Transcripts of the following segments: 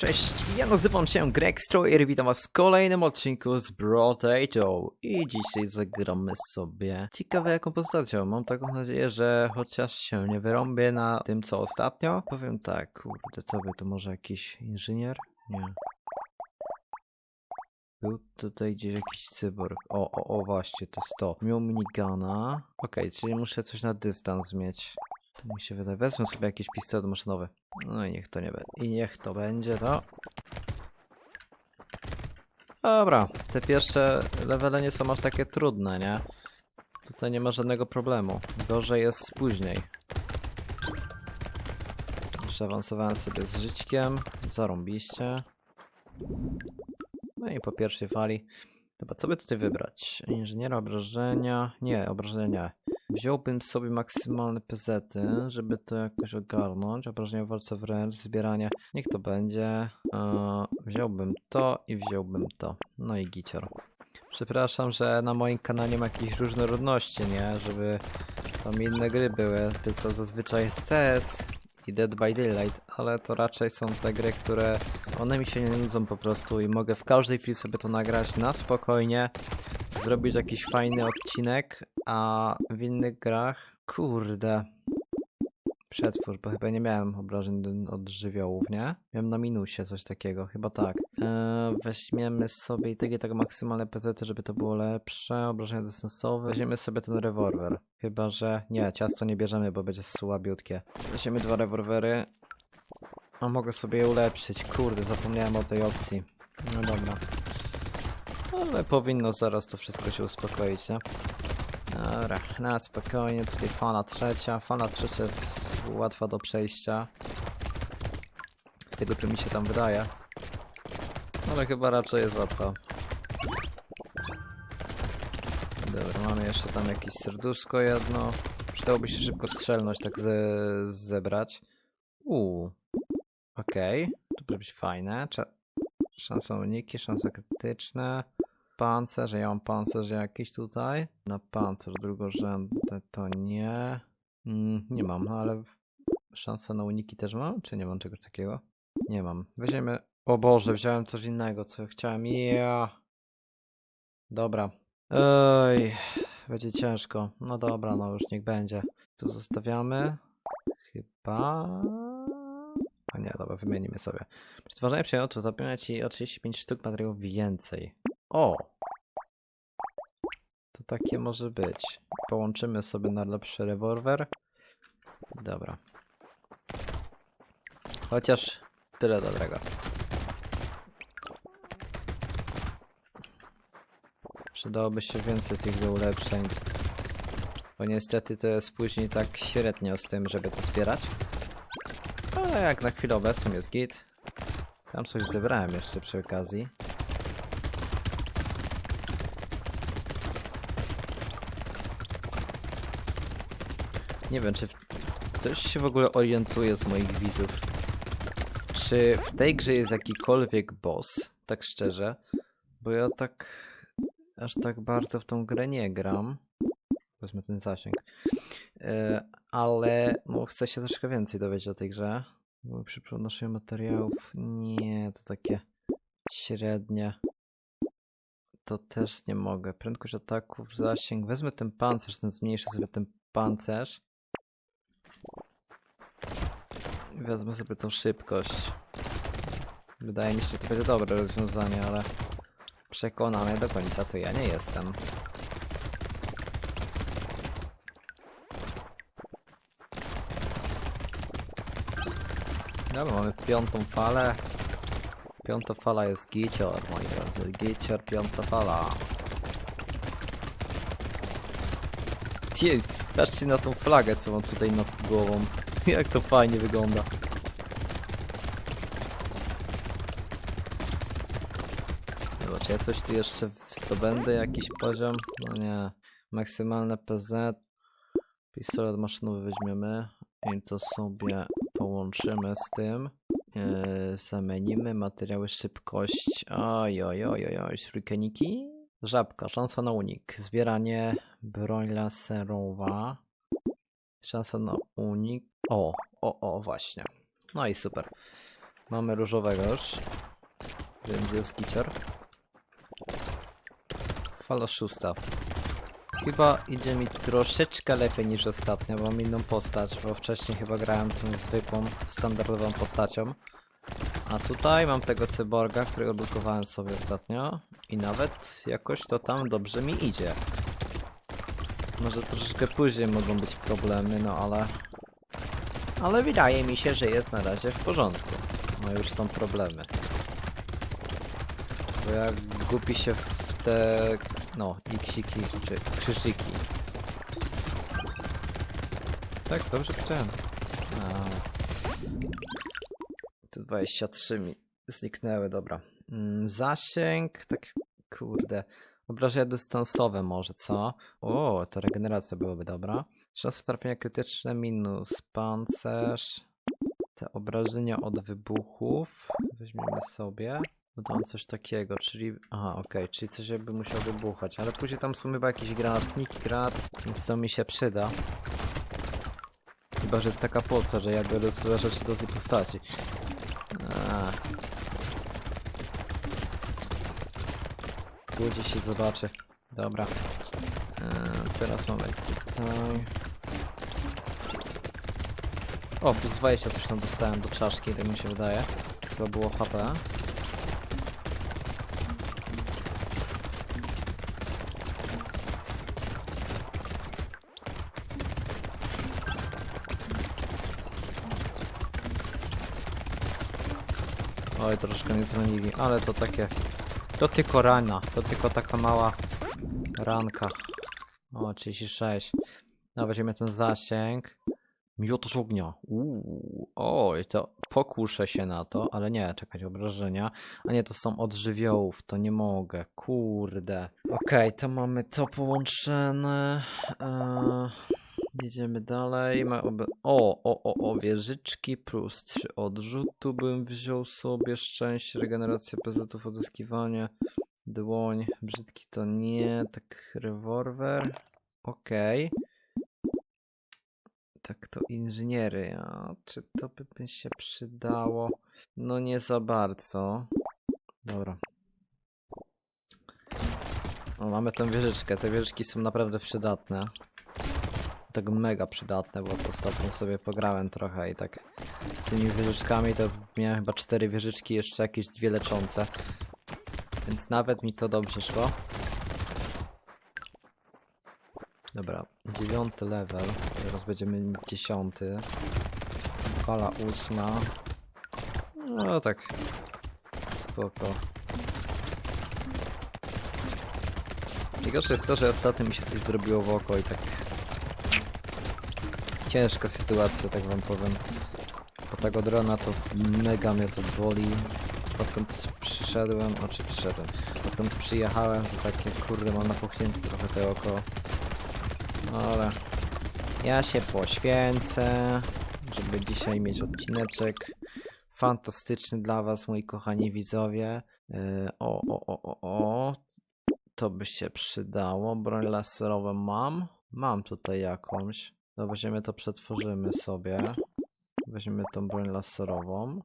Cześć, ja nazywam się Greg Stroyer, witam was w kolejnym odcinku z Brotato i dzisiaj zagramy sobie ciekawe jaką postacią. Mam taką nadzieję, że chociaż się nie wyrąbię na tym co ostatnio. Powiem tak, kurde, co by to może jakiś inżynier? Nie. Był tutaj gdzieś jakiś cyborg. O, o, o, właśnie, to jest to. Miał minigana. Okej, czyli muszę coś na dystans mieć. To mi się wydaje. Wezmę sobie jakiś pistolet maszynowy. No i niech to nie będzie. I niech to będzie to. Dobra, te pierwsze levele nie są aż takie trudne, nie? Tutaj nie ma żadnego problemu. Gorzej jest później. Przaawansowałem sobie z żyćkiem. Zarąbiście. No i po pierwszej fali. Dobra, co by tutaj wybrać? Inżyniera obrażenia. Nie, obrażenia. Wziąłbym sobie maksymalne pezety, żeby to jakoś ogarnąć. Obrażenia w walce wręcz, zbieranie. Niech to będzie. Eee, wziąłbym to i wziąłbym to. No i gicior. Przepraszam, że na moim kanale ma jakiejś różnorodności, nie? Żeby tam inne gry były, tylko zazwyczaj jest CS i Dead by Daylight, ale to raczej są te gry, które one mi się nie nudzą po prostu i mogę w każdej chwili sobie to nagrać na spokojnie, zrobić jakiś fajny odcinek, a w innych grach, kurde, przetwórz, bo chyba nie miałem obrażeń od żywiołów, nie? Miałem na minusie coś takiego, chyba tak. Eee, weźmiemy sobie i takie tak maksymalne PZ, żeby to było lepsze, obrażenia dystansowe. Weźmiemy sobie ten rewolwer, chyba że, nie, ciasto nie bierzemy, bo będzie słabiutkie. Weźmiemy dwa rewolwery, a mogę sobie je ulepszyć, kurde, zapomniałem o tej opcji. No dobra. Ale powinno zaraz to wszystko się uspokoić, nie? Dobra, na spokojnie, tutaj fala trzecia. Fala trzecia jest łatwa do przejścia. Z tego co mi się tam wydaje. Ale chyba raczej jest łatwa. Dobra, mamy jeszcze tam jakieś serduszko jedno. Przydałoby się szybko strzelność tak ze zebrać. Uuu. Okej, to może być fajne. Cze szanse uniki, szanse krytyczne. Pancerz, ja mam pancerz jakiś tutaj. Na pancerz drugorzędne to nie. Mm, nie mam, no ale szanse na uniki też mam? Czy nie mam czegoś takiego? Nie mam. Weźmiemy. O Boże, wziąłem coś innego, co chciałem. Ja. Dobra. Ej, będzie ciężko. No dobra, no już niech będzie. Tu zostawiamy. Chyba. A nie, dobra, wymienimy sobie. Przetwarzanie przedmiotu zapewnia ci o 35 sztuk materiałów więcej. O! To takie może być. Połączymy sobie na lepszy rewolwer. Dobra. Chociaż tyle dobrego. Przydałoby się więcej tych do ulepszeń. Bo niestety to jest później tak średnio z tym, żeby to zbierać. Ale jak na chwilę obecną jest git. Tam coś zebrałem jeszcze przy okazji. Nie wiem, czy w- ktoś się w ogóle orientuje z moich widzów. Czy w tej grze jest jakikolwiek boss? Tak szczerze. Bo ja tak aż tak bardzo w tą grę nie gram. Wezmę ten zasięg. E, ale no, chcę się troszkę więcej dowiedzieć o tej grze. Bo przy przenoszeniu materiałów nie, to takie średnie. To też nie mogę. Prędkość ataków, zasięg. Wezmę ten pancerz, ten zmniejszę sobie ten pancerz. Wezmę sobie tą szybkość. Wydaje mi się, że to będzie dobre rozwiązanie, ale przekonany do końca to ja nie jestem. Dobra, mamy piątą falę. Piąta fala jest gicior, moi drodzy. Gicior, piąta fala. Patrzcie na tą flagę, co mam tutaj nad głową. Jak to fajnie wygląda. Dobra, czy ja coś tu jeszcze zdobędę, jakiś poziom? No nie. Maksymalne PZ. Pistolet maszynowy weźmiemy i to sobie połączymy z tym. Yy, zamienimy materiały szybkość. Oj, oj, oj, oj, oj, shurikeniki. Żabka, szansa na unik. Zbieranie, broń laserowa. Szansa na unik. O, o, o, właśnie. No i super. Mamy różowego już. Więc jest gicior. Fala szósta. Chyba idzie mi troszeczkę lepiej niż ostatnio, bo mam inną postać, bo wcześniej chyba grałem tą zwykłą, standardową postacią. A tutaj mam tego cyborga, którego blokowałem sobie ostatnio i nawet jakoś to tam dobrze mi idzie. Może troszeczkę później mogą być problemy, no ale... Ale wydaje mi się, że jest na razie w porządku. No już są problemy. Bo jak gubi się w te... No, iksiki, czy krzyżyki. Tak, dobrze. A. Tu 23 mi zniknęły, dobra. Mm, zasięg, tak kurde. Obrażenia dystansowe może, co? O, to regeneracja byłoby dobra. Szansa trafienia krytyczne minus pancerz. Te obrażenia od wybuchów weźmiemy sobie. No to mam coś takiego, czyli... Aha, okej, czyli coś jakby musiał wybuchać, ale później tam są chyba jakieś granatniki, granat, więc to mi się przyda. Chyba, że jest taka poca, że ja biorę sobie rzeczy do tej postaci. Tu gdzieś się zobaczy. Dobra. Teraz mamy tutaj. O, plus 20 coś tam dostałem do czaszki, tak mi się wydaje. Chyba było HP. Oj, troszkę mnie zranili, ale to takie... To tylko rana, to tylko taka mała ranka. O, 36. No, weźmiemy ten zasięg. Miotacz ognia. Uuu, oj, to pokuszę się na to, ale nie, czekać, obrażenia. A nie, to są od żywiołów, to nie mogę, kurde. Okej, to mamy to połączone. Eee, jedziemy dalej. Obe... O, o, o, o, wieżyczki plus 3 odrzutu bym wziął sobie. Szczęście, regeneracja pezetów, odzyskiwanie. Dłoń, brzydki to nie, tak rewolwer. Okej. Tak to inżyniery, a czy to by się przydało? No nie za bardzo. Dobra. O, mamy tę wieżyczkę. Te wieżyczki są naprawdę przydatne. Tak mega przydatne, bo ostatnio sobie pograłem trochę i tak z tymi wieżyczkami to miałem chyba cztery wieżyczki, jeszcze jakieś dwie leczące. Więc nawet mi to dobrze szło. Dobra, dziewiąty level, teraz będziemy dziesiąty. Fala ósma. No tak, spoko. Najgorsze jest to, że ostatnio mi się coś zrobiło w oko i tak... Ciężka sytuacja, tak wam powiem. Po tego drona to mega mnie to boli. Odkąd przyszedłem, o czy przyszedłem, odkąd przyjechałem, to takie kurde mam napuchnięte trochę te oko. Ale ja się poświęcę, żeby dzisiaj mieć odcineczek fantastyczny dla was, moi kochani widzowie. Yy, o, o, o, o, o. To by się przydało. Broń laserową mam. Mam tutaj jakąś. No weźmiemy to, przetworzymy sobie. Weźmiemy tą broń laserową.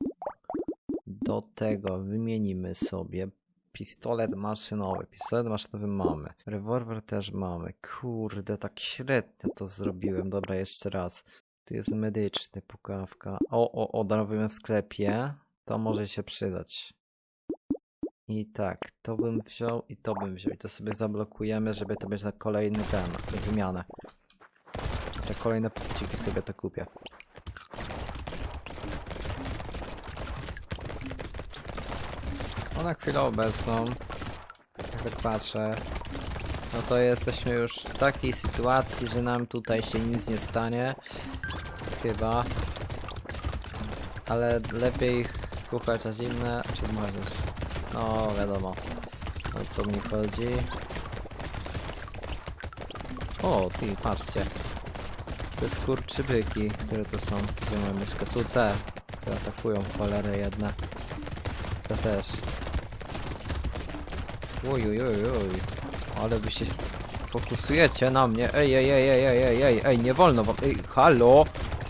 Do tego wymienimy sobie pistolet maszynowy. Pistolet maszynowy mamy. Rewolwer też mamy. Kurde, tak średnio to zrobiłem. Dobra, jeszcze raz. Tu jest medyczny, pukawka. O, o, o, darowałem w sklepie. To może się przydać. I tak, to bym wziął i to bym wziął. I to sobie zablokujemy, żeby to być na kolejny ten, wymianę. Za kolejne punkciki sobie to kupię. Na chwilę obecną, jak tak patrzę, no to jesteśmy już w takiej sytuacji, że nam tutaj się nic nie stanie. Chyba. Ale lepiej kuchać na zimne, czy możesz? No wiadomo. O co mi chodzi. O, ty, patrzcie. Te skurczybyki, które to są. Gdzie mam myszkę? Tu te, które atakują cholerę jedne. To też. Oj, oj, oj, oj. Ale wy się fokusujecie na mnie. Ej, ej, ej, ej, ej, ej, ej, nie wolno wam. Ej, halo.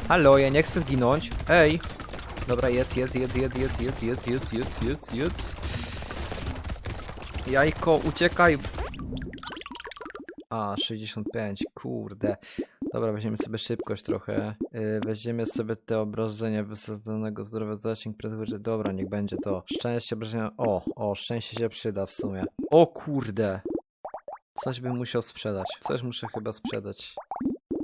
Halo, ja nie chcę zginąć. Ej. Dobra, jest, jest, jest, jest, jest, jest, jest, jest, jest, jest, jest. Jajko, uciekaj! A, 65, kurde. Dobra, weźmiemy sobie szybkość trochę. Yy, weźmiemy sobie te obrażenia wysadzonego zdrowia, zasięg prędkość. Dobra, niech będzie to. Szczęście, obrażenia. O, o, szczęście się przyda w sumie. O kurde! Coś bym musiał sprzedać. Coś muszę chyba sprzedać.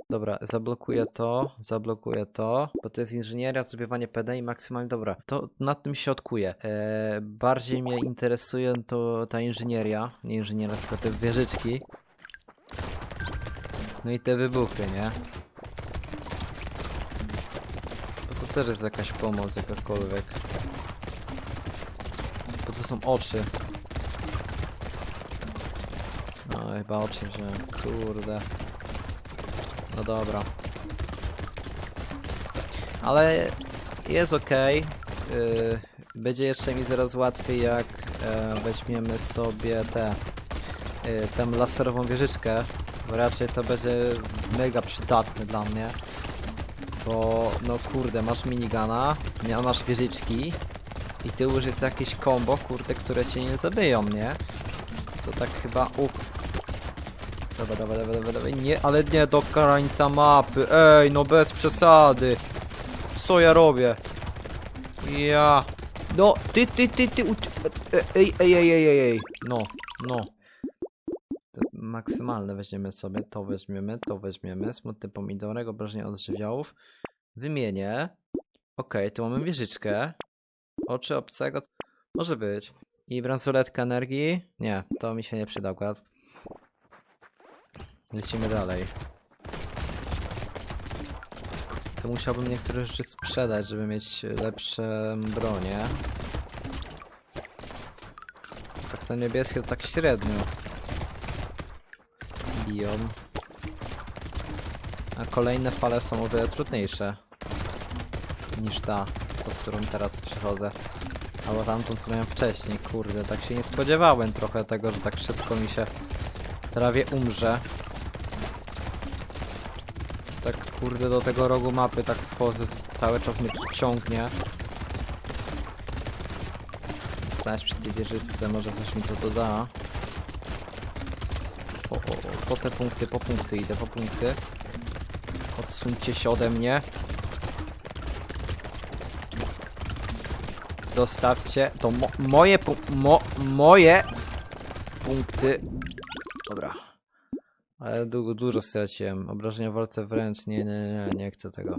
Dobra, zablokuję to, zablokuję to, bo to jest inżynieria, zdobywanie PD i maksymalnie dobra. To nad tym się odkuję. Eee, bardziej mnie interesuje to ta inżynieria, nie inżynieria, tylko te wieżyczki. No i te wybuchy, nie? Bo to też jest jakaś pomoc, jakakolwiek. Bo to są oczy. No chyba oczy wziąłem, kurde. No dobra. Ale jest ok. będzie jeszcze mi zaraz łatwiej jak e, weźmiemy sobie yy, tę laserową wieżyczkę. Bo raczej to będzie mega przydatne dla mnie. Bo no kurde, masz minigana, masz wieżyczki i ty jest jakieś combo, kurde, które cię nie zabiją, nie? To tak chyba up. Dobra, dobra, dobra, dobra, dobra, nie, ale nie do krańca mapy, ej, no bez przesady. Co ja robię? Ja. No, ty, ty, ty, ty, ej, ej, ej, ej, ej, no, no. To maksymalne weźmiemy sobie, to weźmiemy, to weźmiemy, smutny pomidorek, obrażenie od żywiołów. Wymienię. Okej, tu mamy wieżyczkę. Oczy obcego, może być. I bransoletka energii? Nie, to mi się nie przyda akurat. Lecimy dalej. To musiałbym niektóre rzeczy sprzedać, żeby mieć lepsze bronie. Tak te niebieskie to tak średnio. Biją. A kolejne fale są o wiele trudniejsze. Niż ta, po którą teraz przychodzę. Albo tamtą, co miałem wcześniej. Kurde, tak się nie spodziewałem trochę tego, że tak szybko mi się prawie umrze. Tak kurde do tego rogu mapy tak wchodzę, cały czas mnie ciągnie. Stać przy tej wieżyczce, może coś mi to doda. O, o, o, po te punkty, po punkty idę, po punkty. Odsuńcie się ode mnie. Dostawcie to mo moje mo moje punkty. Dobra. Ale długo, dużo straciłem. Obrażenia w walce wręcz. Nie, nie, nie, nie chcę tego.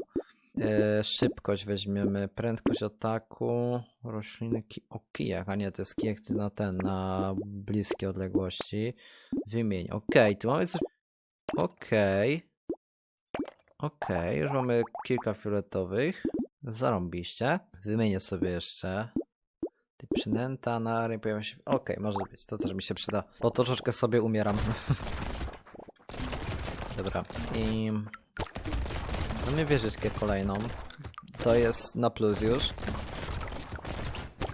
E, szybkość weźmiemy. Prędkość ataku. Rośliny ki o kijach, a nie, to jest kijek na ten, na bliskie odległości. Wymień. Okej, tu mamy coś. Okej. Okej, już mamy kilka fioletowych. Zarąbiście. Wymienię sobie jeszcze. Ty przynęta na ryj pojawia się. Okej, może być. To też mi się przyda. Bo troszeczkę sobie umieram. Dobra. I mamy wieżyczkę kolejną. To jest na plus już.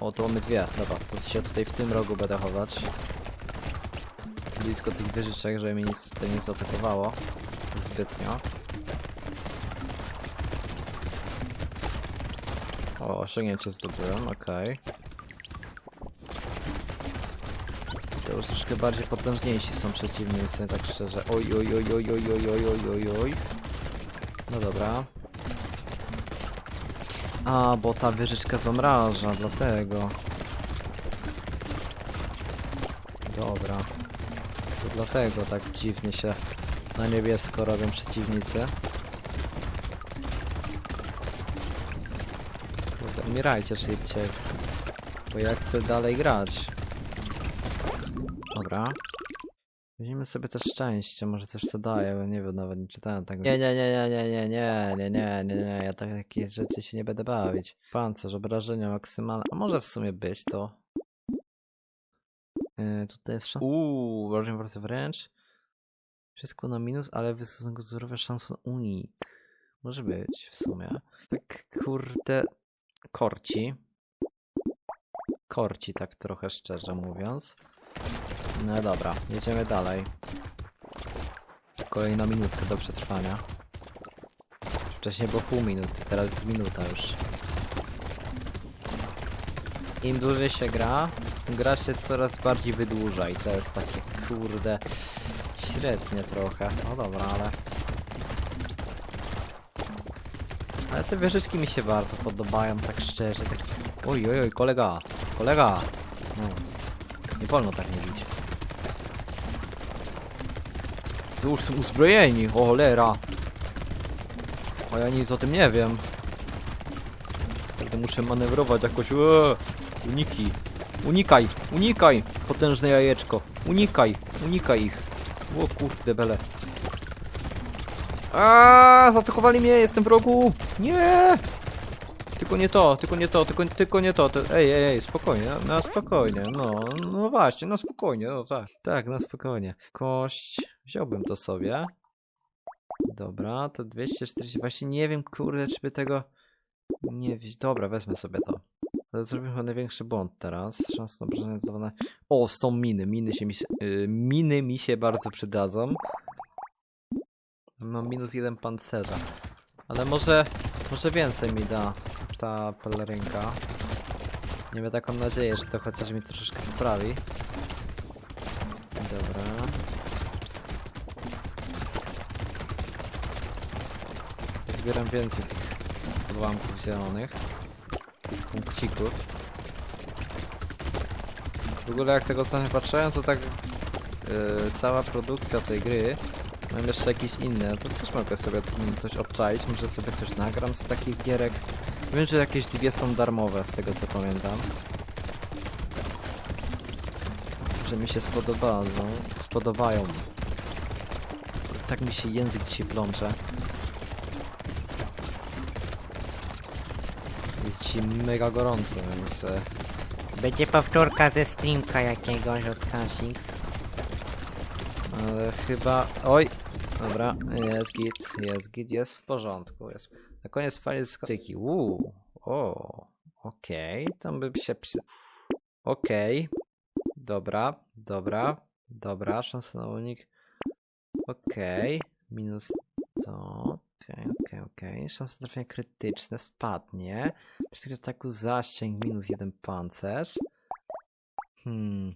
O, tu mamy dwie. Dobra, to się tutaj w tym rogu będę chować. Blisko tych wieżyczek, żeby mi nic tutaj nie zaatakowało. Zbytnio. O, osiągnięcie zdobyłem, okej. To już troszkę bardziej potężniejsi są przeciwnicy, tak szczerze. Oj, oj, oj, oj, oj, oj, oj, oj, oj, oj. No dobra. A, bo ta wieżyczka zamraża, dlatego. Dobra. To dlatego tak dziwnie się na niebiesko robią przeciwnicy. Kurde, umierajcie szybciej. Bo ja chcę dalej grać. Dobra. Sobie też szczęście, może coś to daje, bo nie wiem, nawet nie czytałem tego. Nie, nie, nie, nie, nie, nie, nie, nie, nie, nie, nie, ja tak- takie rzeczy się nie będę bawić. Pancerz, obrażenia maksymalne, a może w sumie być to. Yy, tutaj jest szansa. Uuu, obrażenia wraca wręcz. Wszystko na minus, ale wysokiego zdrowia szansa unik. Może być w sumie. Tak kurde. Korci. Korci tak trochę szczerze mówiąc. No dobra, jedziemy dalej. Kolejna minutka do przetrwania. Wcześniej było pół minuty, teraz jest minuta już. im dłużej się gra, gra się coraz bardziej wydłuża i to jest takie kurde średnie trochę. No dobra, ale... Ale te wieżyczki mi się bardzo podobają, tak szczerze. Tak... Oj, oj, oj, kolega, kolega! No. Nie wolno tak mówić. Tu już są uzbrojeni, o cholera! A ja nic o tym nie wiem. Wtedy muszę manewrować jakoś. Eee, uniki. Unikaj, unikaj! Potężne jajeczko. Unikaj, unikaj ich. O kurde bele. A, zaatakowali mnie, jestem w rogu! Nie! Tylko nie to, tylko nie to, tylko, tylko nie to. to ej, ej, ej, spokojnie, na, na spokojnie, no, no właśnie, na spokojnie, no tak. Tak, na spokojnie. Kość, wziąłbym to sobie. Dobra, to 240, właśnie nie wiem, kurde, czy by tego nie wziąć. Dobra, wezmę sobie to. Ale chyba największy błąd teraz. Szansa na obrażenie zadawane. O, są miny. Miny, się mi się, y, miny mi się bardzo przydadzą. Mam minus jeden pancerza. Ale może, może więcej mi da ta pelerynka. Miejmy taką nadzieję, że to chociaż mi troszeczkę poprawi. Dobra. Zbieram więcej tych odłamków zielonych. Punkcików. W ogóle jak tego ostatnio patrzyłem, to tak yy, cała produkcja tej gry Mam jeszcze jakieś inne, to też mogę sobie coś obczaić, może sobie coś nagram z takich gierek. Wiem, że jakieś dwie są darmowe, z tego co pamiętam. Że mi się spodobają, spodobają. Tak mi się język dzisiaj plącze. Mega gorąco, więc... e, Będzie powtórka ze streamka jakiegoś od Kasix. Ale chyba... Oj! Dobra, jest git, jest git, jest w porządku. Jest. Na koniec fali z styki. Uuu, o, okej, tam by się przy... Okej, dobra, dobra, dobra, szansa na unik. Okej, minus to, okej, okej, okej, szansa na trafienie krytyczne spadnie. Przy ataku zasięg minus jeden pancerz. Hmm,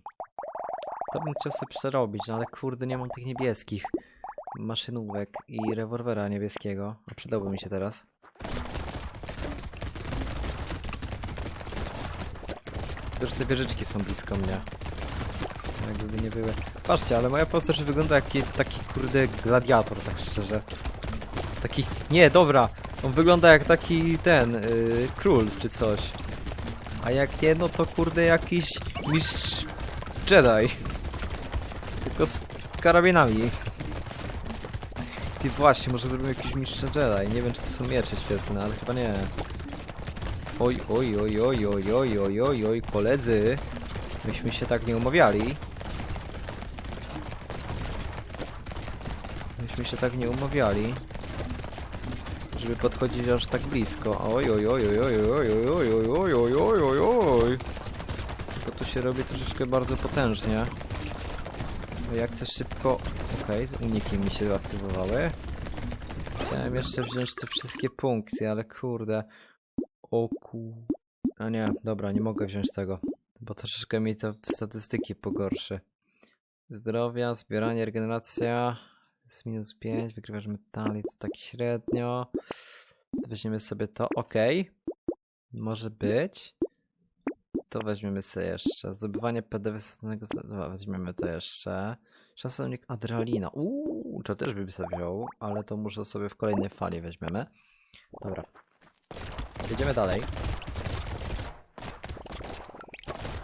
to bym chciał sobie przerobić, no ale kurde nie mam tych niebieskich maszynówek i rewolwera niebieskiego. A przydałby mi się teraz. Że te wieżyczki są blisko mnie. Jakby nie były. Patrzcie, ale moja postać wygląda jak taki kurde gladiator, tak szczerze. Taki. Nie, dobra. On wygląda jak taki ten yy, król czy coś. A jak nie, no to kurde jakiś mistrz Jedi. Tylko z karabinami. Ty właśnie, może zrobimy jakiś mistrz Jedi. Nie wiem, czy to są miecze świetne, ale chyba nie. Oj, oj, oj, oj, oj, oj, oj, oj, oj, koledzy. Myśmy się tak nie umawiali. Myśmy się tak nie umawiali. Żeby podchodzić aż tak blisko. Oj, oj, oj, oj, oj, oj, oj, oj, oj, oj, oj, oj, oj. Tylko tu się robi troszeczkę bardzo potężnie. Bo jak chcę szybko... Okej, uniki mi się aktywowały. Chciałem jeszcze wziąć te wszystkie punkty, ale kurde. O ku... A nie, dobra, nie mogę wziąć tego. Bo troszeczkę mi to statystyki pogorszy. Zdrowia, zbieranie, regeneracja. Jest minus 5, wykrywasz metali, to tak średnio. Weźmiemy sobie to, ok. Może być. To weźmiemy sobie jeszcze. Zdobywanie PD wysadzonego. Dobra, weźmiemy to jeszcze. Czasownik adrenalina. Uuu, to też bym sobie wziął, ale to może sobie w kolejnej fali weźmiemy. Dobra. Jedziemy dalej.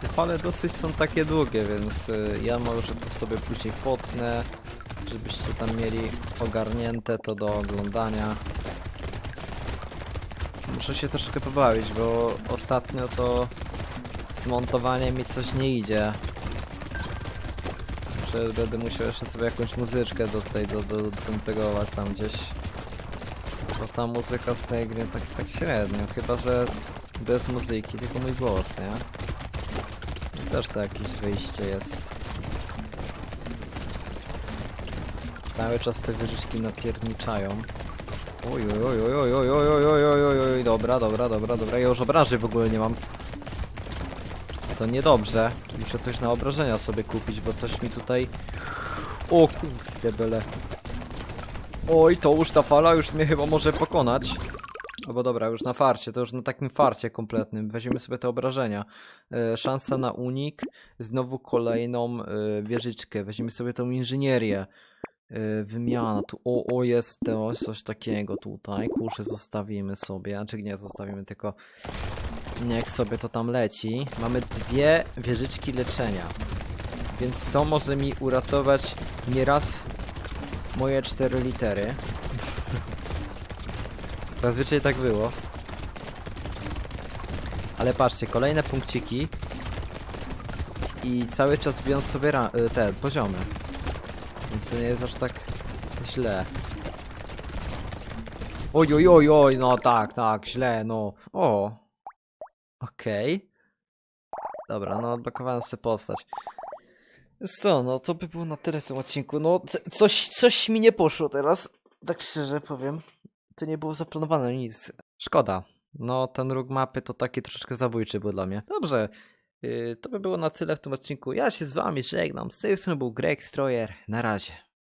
Te fale dosyć są takie długie, więc y, ja może to sobie później potnę, żebyście tam mieli ogarnięte to do oglądania. Muszę się troszkę pobawić, bo ostatnio to z montowaniem mi coś nie idzie. Że będę musiał jeszcze sobie jakąś muzyczkę do tutaj do, do, do zintegrować tam gdzieś. Bo ta muzyka z tej gry tak, tak średnio, chyba że bez muzyki, tylko mój głos, nie? Też to jakieś wyjście jest. Cały czas te wyżyczki napierniczają. Oj, oj, oj, oj, oj, oj, oj, oj, oj, oj, oj, dobra, dobra, dobra, dobra, ja już obraży w ogóle nie mam. to niedobrze. Muszę coś na obrażenia sobie kupić, bo coś mi tutaj... O kurde bele. Oj, to już ta fala już mnie chyba może pokonać. No bo dobra, już na farcie, to już na takim farcie kompletnym. Weźmiemy sobie te obrażenia. E, szansa na unik, znowu kolejną e, wieżyczkę. Weźmiemy sobie tą inżynierię. E, wymiana, tu o, o jest to, coś takiego tutaj. Kusze zostawimy sobie, znaczy nie zostawimy, tylko niech sobie to tam leci. Mamy dwie wieżyczki leczenia. Więc to może mi uratować nieraz moje cztery litery. Zazwyczaj tak było. Ale patrzcie, kolejne punkciki. I cały czas biorąc sobie y, te poziomy. To nie jest aż tak źle. Oj, oj, oj, oj, no tak, tak, źle, no. O. Okej. Dobra, no odblokowałem sobie postać. Co, no to by było na tyle w tym odcinku. No, coś, coś mi nie poszło teraz. Tak szczerze powiem. To nie było zaplanowane nic. Szkoda. No, ten róg mapy to taki troszeczkę zabójczy był dla mnie. Dobrze. Yy, to by było na tyle w tym odcinku. Ja się z wami żegnam. Z tej strony był Greg Stroyer. Na razie.